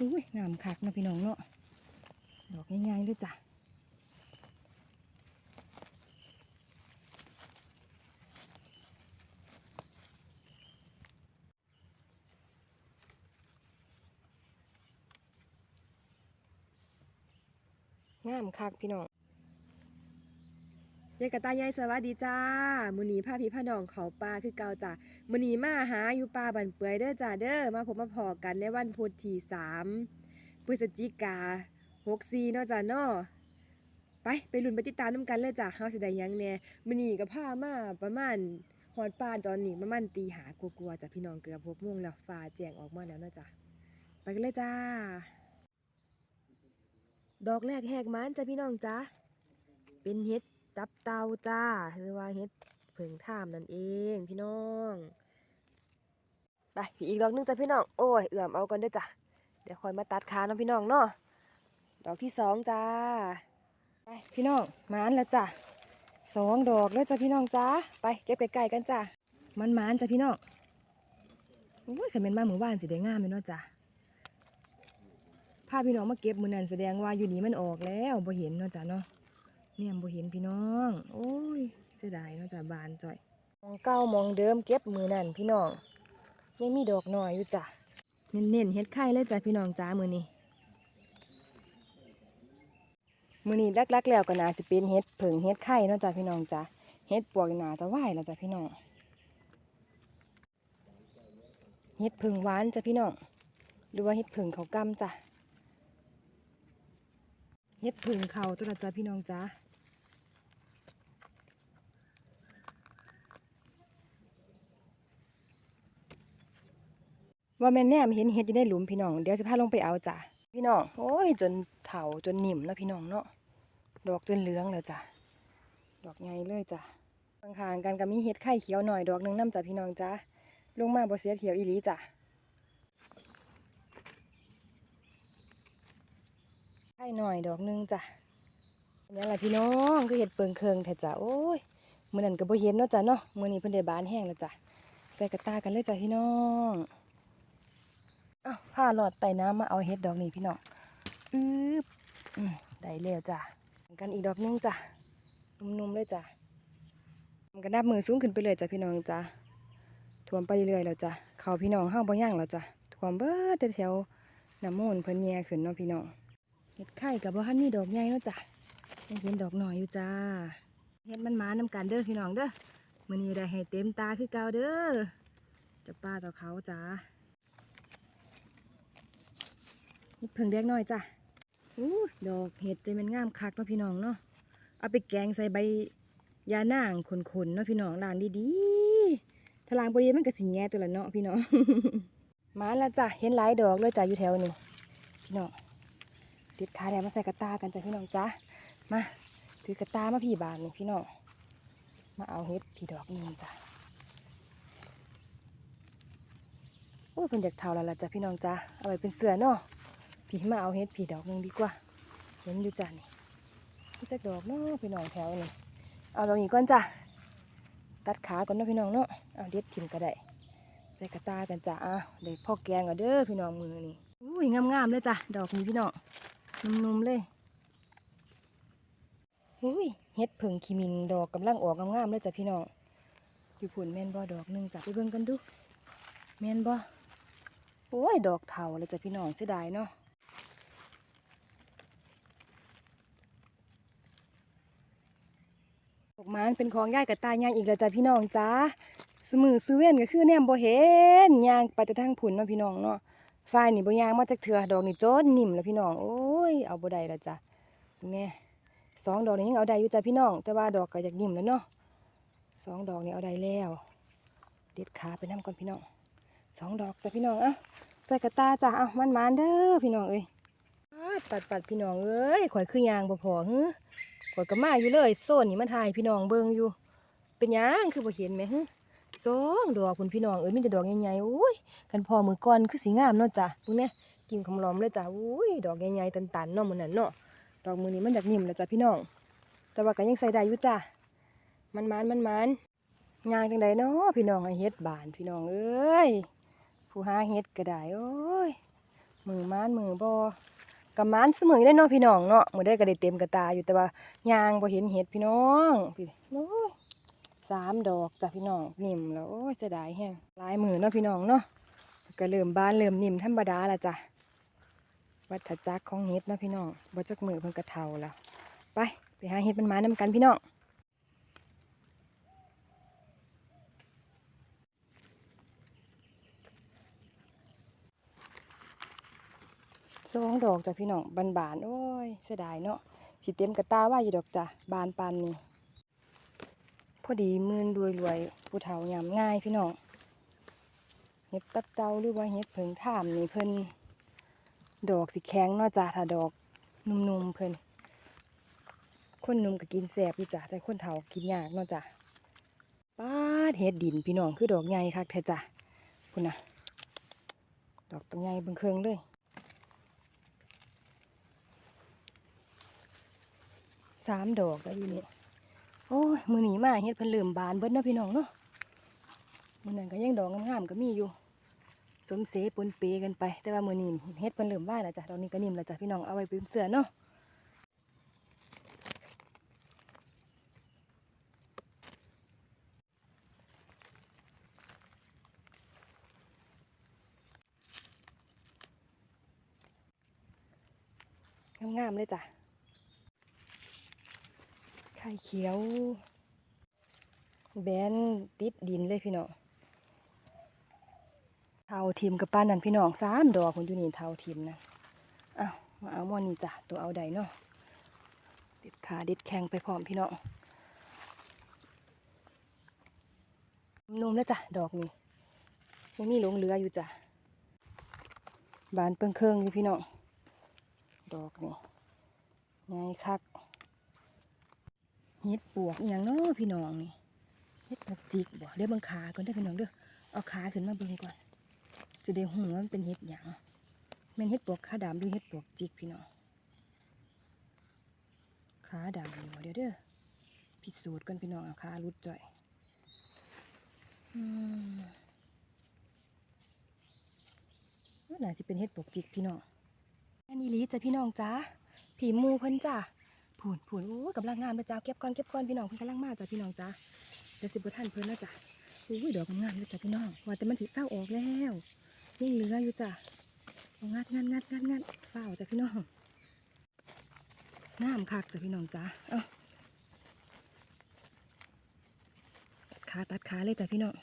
อุ้ยงามคักนะพี่น้องเนาะดอกง่ายๆด้วยจ้ะงามคักพี่น้อง ยายกระตายายสวัสดีจ้ามือนีพาพี่พานองเขาป่าคือเกาจ้ะมือนีมาหาอยู่ป่าบันเปื่อยเด้อจ้าเด้อมาพบมาพอกันในวันพุธที่สามพฤศจิกาหกสี่เนาะจ้าเนาะไปไปลุ้นไปติดตามน้ำกันเลยจ้ะเฮาสิได้ยังแหน่มือนีก็พามาประมาณฮอดป่าตอนนี้ประมาณตีหากลัวๆจ้ะพี่น้องเกือบหกโมงแล้วฟ้าแจ้งออกมาแล้วเนาะจ้ะไปกันเลยจ้า ดอกแรกแหกมันจ้ะพี่น้องจ้าเป็นเห็ด ตับเตาจ้า หรือว่าเห็ดเผิงท่ามนั่นเองพี่น้องไปอีกดอกหนึงจ้ะพี่น้องโอ้ยเอื่อมเอากันเด้อจ้ะเดี๋ยวคอยมาตัดขาเนาะพี่น้องเนาะดอกที่สองจ้าไปพี่น้องมานแล้วจ้ะสองดอกแล้วจ้ะพี่น้องจ้าไปเก็บไก่ๆกันจ้ะมันมานจ้ะพี่น้องโอ้ยขันเป็นมาหมู่บ้านสิได้งามเลยเนาะจ้ะพาพี่น้องมาเก็บมือนันแสดงว่าอยู่นี่มันออกแล้วบ่เห็นเนาะจ้ะเนาะ เนี่ยบ่เห็นพี่น้อง โอ้ยเสียดายเนาะจ้ะบานจ่อยมองเก้ามองเดิมเก็บมือนั่นพี่น้องยังมีดอกน้อยอยู่จ้ะเน้นๆเฮ็ดไข่เลยจ้ะพี่น้องจ้ามือนี้มือนี้ลักๆแล้วก็น่าสิเป็นเฮ็ดเผิงเฮ็ดไข่เนาะจ้ะพี่น้องจ้ะเฮ็ดปวกนี่น่าจะไหวแล้วจ้ะพี่น้องเฮ็ดเผิงหวานจ้ะพี่น้องหรือว่าเฮ็ดเผิงเขาวกำจ้ะเฮ็ดผึ่งเขาตัวละจ้าพี่น้องจ้า ว่าแม่แนมเห็นเฮ็ดอยู่ในหลุมพี่น้อง เดี๋ยวจะพาลงไปเอาจ้ะพี่น้องโอ้ยจนเถาจนหนิ่มแล้วพี่น้องเนาะดอกจนเหลืองแล้วจ้ะดอกใหญ่เลยจ้ะข้างๆกันก็มีเฮ็ดไข่เขียวหน่อยดอกหนึงน้ำจ้ะพี่น้องจ้าลงมาบ่เสียเถียวอีหลีจ้ะไข่หน่อยดอกหนึงจ้ะนี่แหละพี่น้องก็เห็ดเปิงเคิงแท้จ้ะโอ้ยมื้อนั้นก็บ่เห็นเนาะจ้ะเนาะมือนี้เพิ่นได้บานแห้งแล้วจ้ะใส่กระตากันเลยจ้ะพี่น้อง อ้าวผ้าหลอดไต่น้ำมาเอาเห็ดดอกนี้พี่น้องอือได้แล้วจ้ะกันอีกดอกนึงจ้ะนุ่มๆเลยจ้ะมันก็นับมือสูงขึ้นไปเลยจ้ะพี่น้องจ้ะท่วมไปเรื่อยๆแล้วจ้ะเขาพี่น้องเฮาบ่ย่างแล้วจ้ะท่วมเบิดแถวน้ำมูลเพิ่นแย่ขึ้นเนาะพี่น้องเห็ดไข่กับบ่ฮันนี่ดอกใหญ่เนาะจ้ะยังเห็นดอกหน่อยอยู่จ้าเห็ดมันมานำกันเด้อพี่น้องเด้อมื้อนี้ได้ให้เต็มตาคือเก่าเด้อจ้าป้าเจ้าเขาจ้า เพิ่งแดงหน่อยจ้ะอู้ดอกเห็ดใจมันงามคักเนาะพี่น้องเนาะเอาไปแกงใส่ใบยานางขนๆเนาะพี่น้องล้างดีๆถลางบ่ดีมันก็สิแย่ตัวละเนาะพี่น้องมาแล้วจ้ะเห็นหลายดอกเลยจ้ะอยู่แถวนี้พี่น้องติดขาแดงมาใส่กระตากันจ้ะพี่น้องจ้ามาถือกระตามาพี่บานนี่พี่น้องมาเอาเฮ็ดพี่ดอกนี่จ้ะโอ้ยเพิ่นอยากเท่าแล้วล่ะจ้ะพี่น้องจ้าเอาไว้เป็นเสือเนาะ พี่มาเอาเฮ็ดพี่ดอกหนึงดีกว่า เห็นอยู่จ้ะนี่นี่จักดอกเนาะพี่น้องแถวนี่เอาดอกนี้ก่อนจ้ะตัดขาก่อนเนาะพี่น้องเนาะเอาเด็ดทิมก็ได้ใส่กระตากันจ้ะอ้าเดี๋ยวพ่อแกงก่อนเด้อพี่น้องมือนี่อุ้ยงามๆเลยจ้ะดอกนี้พี่น้องนุ่มๆเลยอุ้ยเฮ็ดเผิงขีมิงดอกกำลังออกงามๆเลยจ้ะพี่น้องอยู่ผุนแม่นบ่ดอกหนึงจ้ะไปเบิ่งกันดูแม่นบ่โอ้ยดอกเถาเลยจ้ะพี่น้องเสียดายเนาะดอ กไม้เป็นของย่ายกับตายยางอีกแล้วจ้ะพี่น้องจ้าสมือซื้อเว้นก็คือแนมบ่เห็นยางไปแต่ทางผุนเนาะพี่น้องเนาะฝ้ายนี่บ่ยางมาจากเถื่อดอกนี่โจนนิ่มแล้วพี่น้องโอ้ยเอาโบได้แล้วจ้ะนี่สองดอกนี่ยังเอาได้อยู่จ้ะพี่น้อง แต่ว่าดอกก็อยากนิ่มแล้วเนาะสองดอกนี่เอาได้แล้วเด็ดขาไปน้ำก่อนพี่น้องสองดอกจ้ะพี่น้องอะใส่กระตาจ้ะอะมันมานเด้อพี่น้องเอ้ยปัดปัดพี่น้องเอ้ยข่อยคือยางบ่พอฮึ ข่อยก็มาอยู่เลยโซนนี่มาถ่ายพี่น้องเบิ่งอยู่ เป็นหยังคือบ่เห็นไหมฮึสองดอกคุณพี่น้องเอ้ยมีแต่ดอกใหญ่ๆโอ้ยกันพอมือก่อนคือสีงามเนาะจ้ะพวกเนี้ยกินคำล้อมเลยจ้ะอุ้ยดอกใหญ่ๆตันๆเนาะมือนั้นเนาะดอกมือนี้มันอยากนิ่มแล้วจ้ะพี่น้อง แต่ว่าก็ยังใส่ได้อยู่จ้ะมันมันมันมันงานจังใดเนาะพี่น้องเฮ็ดบานพี่น้องเอ้ยผู้หาเฮ็ดก็ได้โอ้ยมือม้านมือบ่ กับม้านเสมอได้เนาะพี่น้องเนาะมือได้ก็ได้เต็มกระตาอยู่แต่ว่ายางบ่เห็นเห็ดพี่น้องพี่โอ้ยสามดอกจ้ะพี่น้องนิ่มแล้วโอ้ยเสียดายแฮงลายมือเนาะพี่น้องเนาะก็เริ่มบานเริ่มนิ่มธรรมดาละจ้ะวัฏจักรของเห็ดเนาะพี่น้องบ่จักมือเพิ่นกระเท่าแล้วไปไปหาเห็ดมันมานํกันพี่น้อง สองดอกจ้ะพี่น้องบานๆโอ้ยเสียดายเนาะสิเต็มกระตาว่าอยู่ดอกจ้ะบานปานนี้พอดีมื่นรวยรวยผู้เฒ่ายามง่ายพี่น้องเห็ดตับเตาหรือว่าเห็ดเผิงท่ามนี่เพิ่นดอกสิแข็งเนาะจ้ะถ้าดอกนุ่มๆเพิ่นคนนุ่มก็กินแสบอยู่จ้ะแต่คนเฒ่ากินยากเนาะจ้ะป้าเฮ็ดดินพี่น้องคือดอกใหญ่คักแท้จ้ะพุ่นะดอกตัวใหญ่เบิ่งเคิงเลย สามดอกแล้วอยู่นี่โอ้ยมือหนีมาเฮ็ดเพิ่นเริ่มบานเบิดเนาะพี่น้องเนาะมือนั้นก็ยังดอกงามๆก็มีอยู่ สมเสปนเปกันไป แต่ว่ามื้อนี้เฮ็ดเพิ่นเริ่มว่ายแล้วจ้ะดอกนี้ก็นิ่มแล้วจ้ะพี่น้องเอาไว้เป็นเสื้อเนาะงามๆเลยจ้ะ ข่เขียว แบนติดดินเลยพี่น้องเทาทิมกับป้านนั่นพี่น้องสามดอกคนอยู่นี่เทาทิมนะอ้าวมาเอามอนี่จ้ะตัวเอาใดเนาะเด็ดขาด็ดแข็งไปพร้อมพี่น้องนุ่มแล้วจ้ะดอกนี่ยังมีหลงเหลืออยู่จ้ะบานเปิงเครื่องอยู่พี่น้องดอกนี่ไงคัก เฮ็ดปวกอย่างเนาะพี่น้องนี่เฮ็ดปวกจิกบ่เดี๋ยวเบิ่งขาก่อนเด้พี่น้องเด้อเอาขาขึ้นมาเบิ่งก่อนจะได้หูว่ามันเป็นเฮ็ดหยังแม่นเฮ็ดปวกขาดำหรือเฮ็ดปวกจิกพี่น้องขาดำอยู่เดี๋ยวเด้อพิสูจน์กันพี่น้องเอาขารุดจ่อยอืมน่าสิเป็นเฮ็ดปวกจิกพี่น้องอันนี้ลีจ้ะพี่น้องจ้าผีมูเพิ่นจ้า ผุนผุนโอ้กำลังงามเลยจ้าเก็บก่อนเก็บก่อนพี่น้องเพิ่นกำลังมาจ้ะพี่น้องจ้าเดี๋ยวสิบ่ทันเพิ่นแล้วจ้ะอุ้ยดอกงามเลยจ้ะพี่น้องว่าแต่มันสิเศร้าออกแล้วยังเหลืออยู่จ้ะเอางัดงัดงัดงัดงัดเฝ้าจ้ะพี่น้องงามคักจ้ะพี่น้องจ้าเอ้าตัดขาตัดขาเลยจ้ะพี่น้อง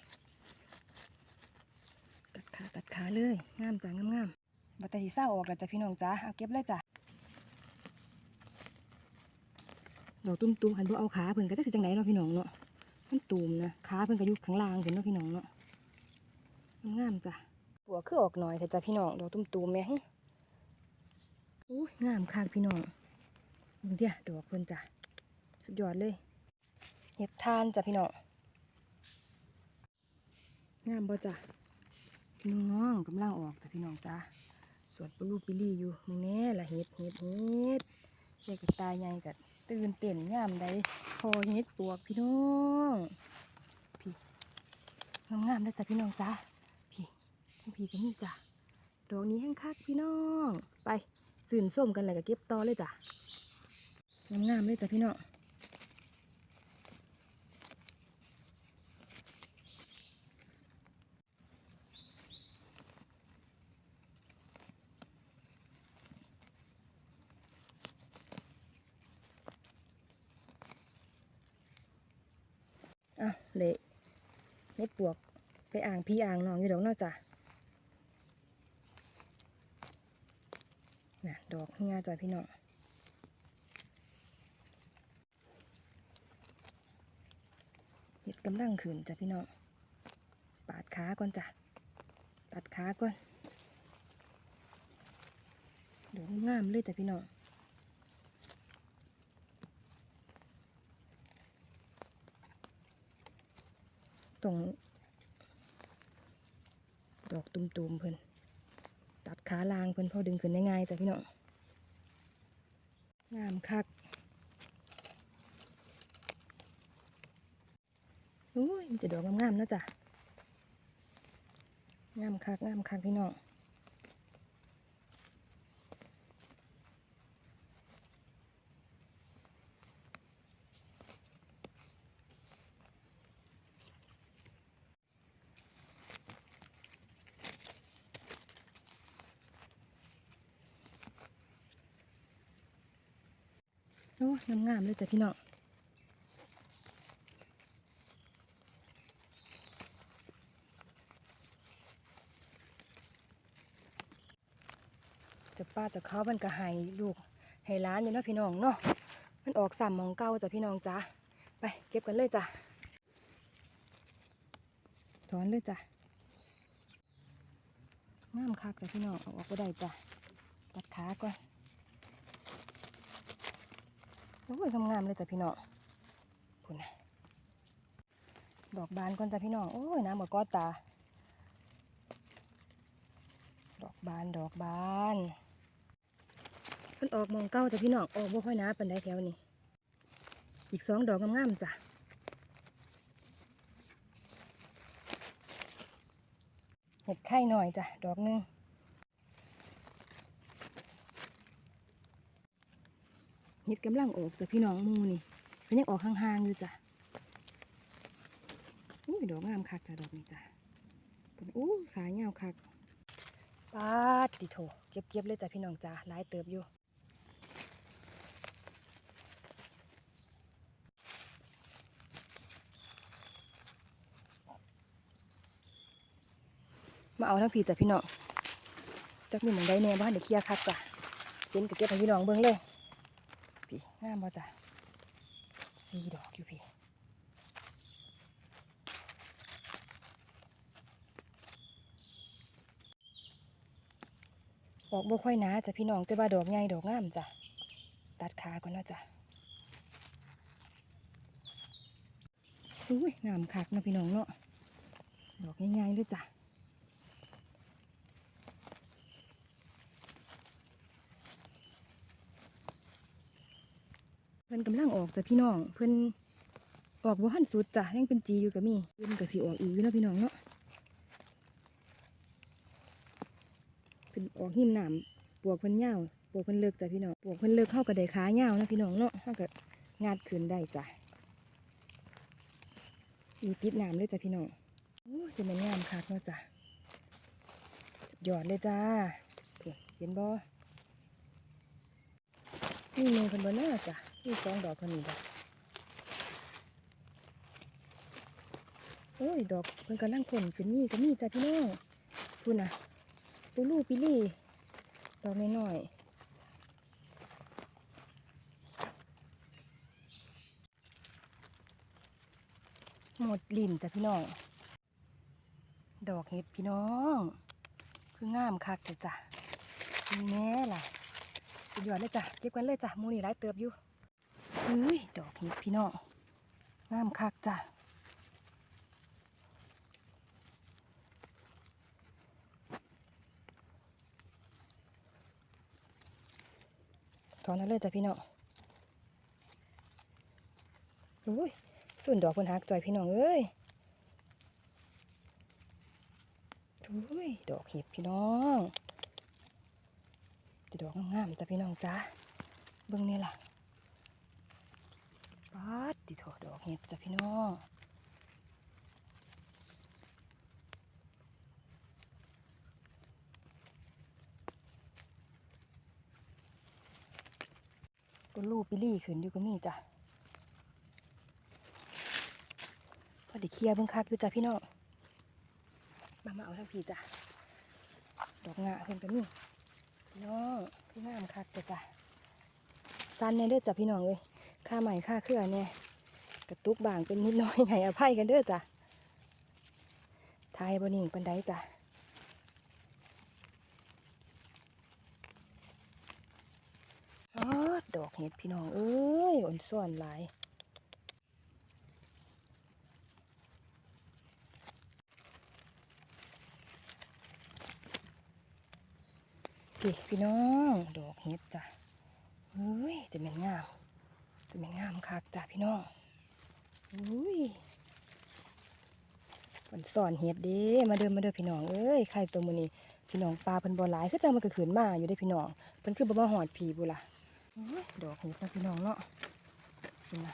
ตัดขาตัดขาเลยงามจ้ะงามงามบัตรสีเศร้าออกแล้วจ้ะพี่น้องจ้าเอาเก็บเลยจ้ะ ดอกตุ้มๆหันบ่เอาขาเพิ่นก็จะสิจังไหนเนาะพี่น้องเนาะมันตูมนะขาเพิ่นก็อยู่ข้างล่างเห็นเนาะพี่น้องเนาะงามจ้ะหัวคือออกหน่อยแต่จ้ะพี่น้องดอกตุ้มๆแม่ฮึอู้งามคักพี่น้องดูเดียดอกเพิ่นจ้ะสุดยอดเลยเห็ดทานจ้ะพี่น้องงามบ่จ้ะพี่น้องกำลังออกจ้ะพี่น้องจ้าสวนปลูกปิลี่อยู่มึงแน่ละเฮ็ดเฮ็ดเฮ็ดเด็กตาใหญ่กั ตื่นเต้นยามใดพอเฮ็ดปวกพี่น้องพี่งามๆนะจ้ะพี่น้องจ้าพี่พี่ก็มีจ้ะดอกนี้แห้งคักพี่น้อง ไปสื่นส้มกันเลยกับเก็บต่อเลยจ้ะงามๆเลยจ้ะพี่น้องอะ เละเฮ็ดปวกไปอ่างพี่อ่างน้องอยู่ดอกนอกจ้ะน่ะดอกเฮียจ้ะพี่น้องเฮ็ดกำลังขึ้นจ้ะพี่น้องปาดขาก่อนจ้ะตัดขาก่อนดอกงามเลยจ้ะพี่น้อง ตรงดอกตุ่มๆเพิ่นตัดขาลางเพิ่นพอดึงขึ้นได้ง่ายจ้ะพี่น้องงามคักอุ้ยมีแต่ดอกงามๆนะจ้ะงามคักงามคักพี่น้อง อ้ยงามๆเลยจ้ะพี่น้องจะป้าจะเขามันก็ให้ลูกให้ร้านอยู่เนาะพี่น้องเนาะมันออกสามมองเก้าจ้ะพี่น้องจ้ะไปเก็บกันเลยจ้ะถอนเลยจ้ะงามคักจ้ะพี่น้องเอาออกก็ได้จ้ะตัดขาก่อน โอ้ยงามเลยจ้ะพี่น้องคุณนะดอกบานก่อนจ้ะพี่น้อง โอ้ยน้ำมะกอตา ดอกบานดอกบานเพิ่นออกมองเก้าจ้ะพี่น้อง ออกบ่ค่อยหนาปานใดแถวนี้ อีกสองดอกงามๆจ้ะเห็ดไข่หน่อยจ้ะ ดอกหนึง เห็ดกำลังออกจากพี่น้องมูนี่เพิ่นยังออกห่างๆอยู่จ้ะอุ้ยดอกงามคักจ้ะดอกนี้จ้ะต้นอู้ขายเงาคักปาดติโถเก็บๆเลยจ้ะพี่น้องจ้ะหลายเติบอยู่มาเอาทั้งผีจ้ะพี่น้องจักมีหมองได้แน่บ้านเดี๋ยวเคลียร์คักจ้ะเจนกับเก็บให้พี่น้องเบิ่งเลย พี่งามบ่จ้ะสีดอกอยู่พี่ดอกบ่ค่อยหนาจ้ะพี่น้องแต่ว่าดอกใหญ่ดอกงามจ้ะตัดขาก่อนนาะจ้ะอุ้ยงามคักนาะพี่น้องเนาะดอกใหญ่ๆด้วยจ้ะ พิ่นกำลังออกจ้ะพี่น้อง เพิ่นออกบ่ทันสุดจ้ะยังเป็นจีอยู่ก็มีเพิ่นก็สิออกอีกอยู่นะพี่น้องเนาะเพิ่นออกหิมน้ำปวกเพิ่นยาวปวกเพิ่นเลิกจ้ะพี่น้องปวกเพิ่นเลิกเข้ากับได้ขายาวนะพี่น้องเนาะเฮาก็งาดขึ้นได้จ้ะอยู่ติดน้ำเลยจ้ะพี่น้องโอ้จะแม่นงามคักเนาะจ้ะสุดยอดเลยจ้าเพิ่นเห็นบ่นี่เมย์คนบนหน้าจ้ะ นี่สองดอกคนนี้จ้ะโอ้ย ดอกเพิ่นกำลังผลขึ้นนี่ก็มีจ้ะพี่น้องพูดนะปูลูปิลี่ ดอกน้อยๆหมดลิ่นจ้ะพี่น้อง ดอกเห็ดพี่น้อง คืองามคักเลยจ้ะนี่แม่ล่ะสุดยอดเลยจ้ะเก็บกันเลยจ้ะมูนี่หลายเติบอยู่ เฮ้ย ดอกเห็ดพี่น้องงามคักจ้ะถอนเอาเลยจ้ะพี่น้องโอ้ยส่วนดอกเพิ่นหักจอยพี่น้องเอ้ยโอ้ย ดอกเห็ดพี่น้องจะดอกงามๆจ้ะพี่น้องจ้าเบิ่งนี่ล่ะ ดติโถดอกเห็ดจ้ะพี่น้องก็ลูกปิลี่ขึ้นอยู่ก็มีจ้ะพอด้เคลียร์เบิ่งคักอยู่จ้ะพี่น้อง มามาเอาทั้งพี่จ้ะ ดอกงาเพิ่นก็มีพี่น้องพี่งามคักจ้ะจ้ะสั้นเนี่ยเด้อจ้ะพี่น้องเลย ค่าใหม่ค่าเครื่องเนี่ยกระตุกบางเป็นนิดน้อยให้อภัยกันเด้อจ้ะทายบนิ่งปันไดจ้ะดอกเห็ดพี่น้องเอ้ยอ่อนส่วนหลายพี่พี่น้อง ดอกเห็ดจ้ะเฮ้ยจะเป็นงาม จะเป็นงามคักจ้ะพี่น้องอุ้ยมันสอนเห็ดเด้มาเดินมาเดินพี่น้องเอ้ยใครตัวมือนี้พี่น้องปลาเพิ่นบ่หลายคือจังมันก็ขืนมาอยู่ได้พี่น้องเพิ่นคือบ่มาหอดผีบุล่ะอดอกเห็ดนะพี่น้องเนาะกินนะ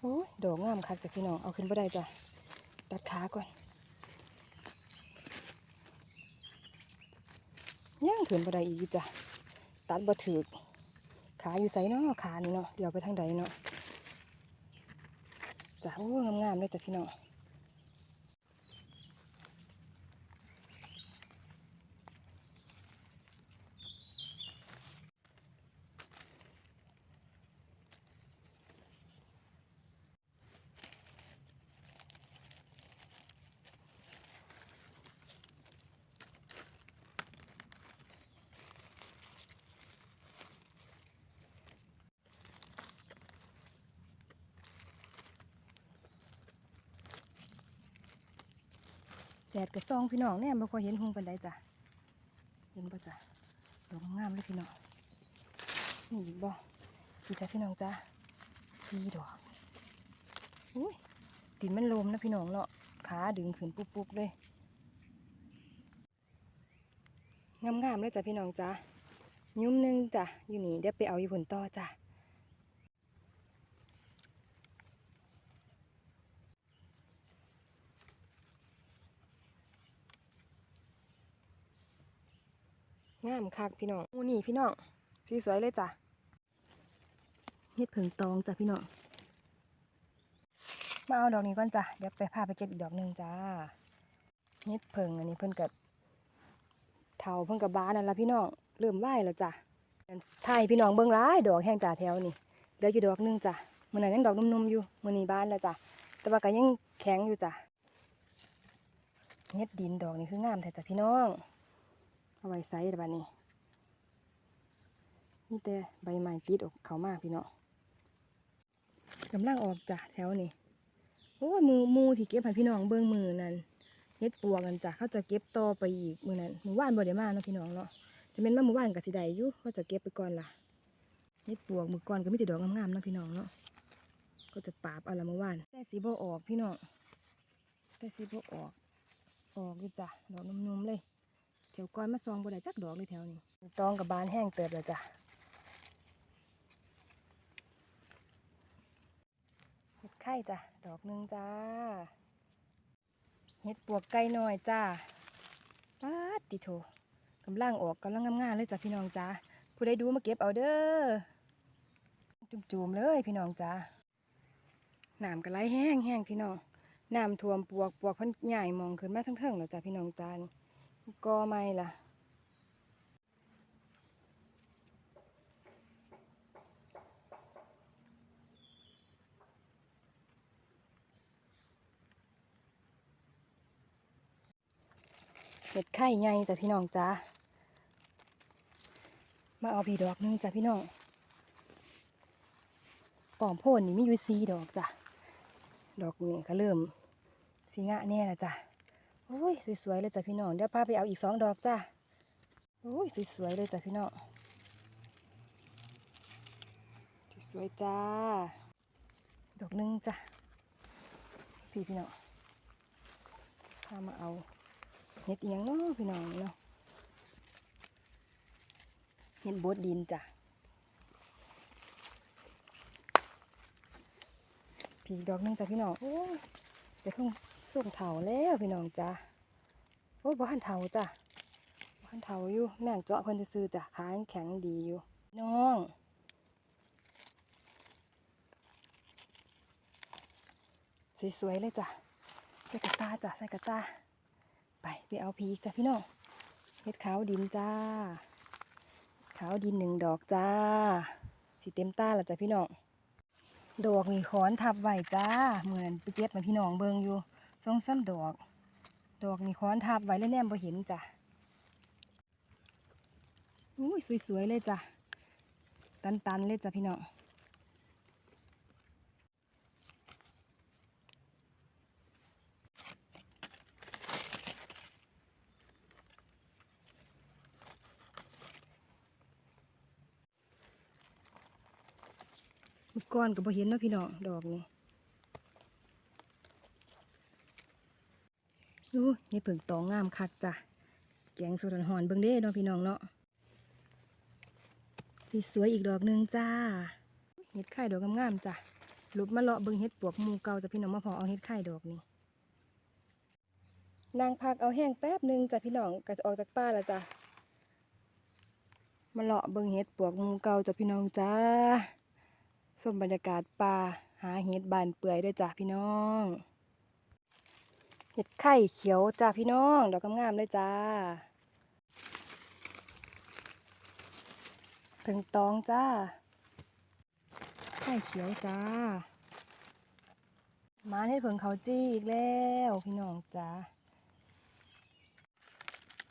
โอ้ยดอกงามคักจ้ะพี่น้องเอาขึ้นบ่ได้จ้ะัดขาก่อนย่างขืนบ่ไดอีกอยู่จ้ะตัดบ่ถึกขาอยู่ไสเนาะขานี่เนาะเดี๋ยวไปทางใดเนาะจ้ะโอ้ยงามๆเลยจ้ะพี่น้อง ซองพี่น้องเนี่ยบ่ค่อยเห็นหงปานใดจ้ะเห็นบ่จ้ะดอกงามเลยพี่น้องนี่อีกบ่พี่จ้ะพี่น้องจ้ะสีดอกอุ้ยดินมันลมนะพี่น้องเนาะขาดึงขึ้นปุ๊บๆเลยงามๆเลยจ้ะพี่น้องจ้ะยุ่มหนึงจ้ะอยู่นี่เดี๋ยวไปเอาอยู่ผลต่อจ้ะ งามคักพี่น้องอูนี่พี่น้องสวยๆเลยจ้ะเฮ็ดผึ่งตองจ้ะพี่น้องมาเอาดอกนี้ก่อนจ้ะเดี๋ยวไปพาไปเก็บอีกดอกหนึ่งจ้าเฮ็ดผึ่งอันนี้เพิ่นกับเถาเพิ่นกับบานนั่นละพี่น้องเริ่มไหวแล้วจ้ะถ่ายพี่น้องเบิ่งหลายดอกแห้งจ่าแถวนี่เหลืออยู่ดอกหนึงจ้ะมื้อนั้นยังดอกนุ่มๆอยู่มื้อนี้บานแล้วจ้ะแต่ว่าก็ยังแข็งอยู่จ้ะเฮ็ดดินดอกนี่คืองามแท้จ้ะพี่น้อง เอาไว้ใส่แต่บัดนี้มีแต่ใบไม้ติดออกเขามากพี่เนาะกำลังออกจ้ะแถวนี้โอ้ยมือมูที่เก็บให้พี่น้องเบิ่งมือนั่นเฮ็ดปวกกันจ้ะเขาจะเก็บต่อไปอีกมือนั้นมือว่านบ่ได้มาเนาะพี่น้องเนาะจะเป็นมามือว่านก็สิได้อยู่เขาจะเก็บไปก่อนล่ะเฮ็ดปวกมือก่อนก็มีแต่ดอกงามๆเนาะพี่น้องเนาะก็จะปราบเอาละมือว่านแต่สีบ่ออกพี่น้องแต่สีบ่ออก ออกอยู่จ้ะดอกนุ่มๆเลย แถวก้อนมาซองบ่ได้จักดอกเลยแถวนี้ตองกับบานแห้งเติบแล้วจ้ะเห็ดไข่จ้ะดอกหนึ่งจ้าเห็ดปวกไก่หน้อยจ้าปาดติโถกำลังออกกำลังงามๆเลยจ้ะพี่น้องจ้าผู้ใดดูมาเก็บเอาเด้อจุ่มๆเลยพี่น้องจ้าน้ำก็ไหลแห้งแห้งพี่น้องน้ำท่วมปวกปวกพันใหญ่มองขึ้นมาทั้งเทิงแล้วจ้ะพี่น้องจ้านี่ กอไม่ล่ะ เห็ดไข่ใหญ่จ้ะพี่น้องจ้ามาเอาผีดอกหนึงจ้ะพี่น้องปอมโพนนี่มีอยู่สีดอกจ้ะ ดอกนี่ก็เริ่มสีงะแน่ละจ้ะ โอ้ยสวยๆเลยจ้ะพี่น้องเดี๋ยวพาไปเอาอีกสองดอกจ้ะโอ้ยสวยๆเลยจ้ะพี่น้องสวยจ้า ดอกหนึงจ้ะพี่พี่น้องพามาเอาเห็ดเอียงเนาะพี่น้องเนาะเห็ดบดดินจ้ะพี่ดอกหนึงจ้ะพี่น้องโอ้ยไปท่อง ส่งเถาแล้วพี่น้องจ้าโอ้บ้านเถาจ้ะบ้านเถาอยู่แม่งเจาะเพิ่นซื้อจ้ะขางแข็งดีอยู่ น้องสวยๆเลยจ้ะใส่กระตาจ้ะใส่กระตาไปไปเอาพีกจ้ะพี่น้องเฮ็ดขาวดินจ้า ขาวดินหนึ่งดอกจ้าสีเต็มตาแล้วจ้ะพี่น้องดอกนี่ขอนทับไว้จ้าเหมือนไปเก็บมาพี่น้องเบิงอยู่ สองซ้ำดอก ดอกนี่ขอนทับไว้แล้วแนมบ่เห็นจ้ะอุ้ยสวยๆเลยจ้ะ ตันๆเลยจ้ะพี่น้องก่อนก็บ่เห็นเนาะพี่น้องดอกนี่ อู้นี่เพิ่งตองงามคักจ้ะแกงสุดหอนเบิ่งเด้เนาะพี่น้องเนาะสีสวยอีกดอกหนึ่งจ้า เห็ดไข่ดอกงามๆจ้ะหลุบมาเลาะเบิ่งเฮ็ดปวกมูเก่าจะพี่น้องมาพอเอาเฮ็ดไข่ดอกนี่นางพักเอาแห้งแป๊บหนึ่งจ้ะพี่น้องก็จะออกจากป่าแล้วจ้ะมาเลาะเบิ่งเฮ็ดปวกมูเก่าจ้ะพี่น้องจ้าชมบรรยากาศป่าหาเฮ็ดบานเปื่อยด้อจ้ะพี่น้อง เฮ็ดไข่เขียวจ้ะพี่น้อง ดอกงามๆเลยจ้าเพิ่งตองจ้า ไข่เขียวจ้า มาเฮ็ดเผิงเขาจี้อีกแล้วพี่น้องจ้า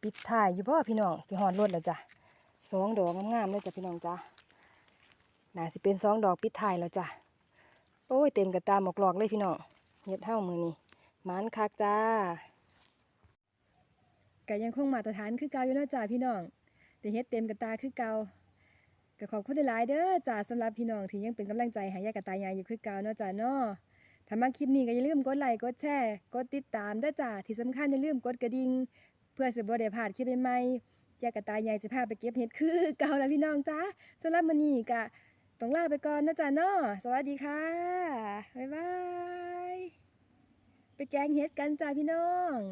ปิดถ่ายอยู่บ่พี่น้องสิฮอดรถแล้วจ้ะสองดอกงามๆเลยจ้ะพี่น้องจ้าน่าสิเป็นสองดอกปิดถ่ายแล้วจ้ะโอ้ยเต็มกระตาหมอกหลอกเลยพี่น้องเฮ็ดเท่ามือนี่ มันคักจ้าก็ยังคงมาตรฐานคือเก่าอยู่นะจ้าพี่น้องแต่เฮ็ดเต็มกระตาคือเก่าก็ขอบคุณหลายเด้อจ้าสำหรับพี่น้องที่ยังเป็นกำลังใจให้ยายกับตายายอยู่คือเก่าเนาะจ้าเนาะถ้ามาคลิปนี้ก็อย่าลืมกดไลค์กดแชร์กดติดตามด้จ้าที่สำคัญอย่าลืมกดกระดิ่งเพื่อสิบ่ได้พลาดคลิปใหม่ๆยายกับตายายจะพาไปเก็บเห็ดคือเก่าแล้วพี่น้องจ้าสำหรับมื้อนี้ก็ต้องลาไปก่อนเนาะจ้าเนาะสวัสดีค่ะบ๊ายบาย ไปแกงเฮ็ดกันจ้าพี่น้อง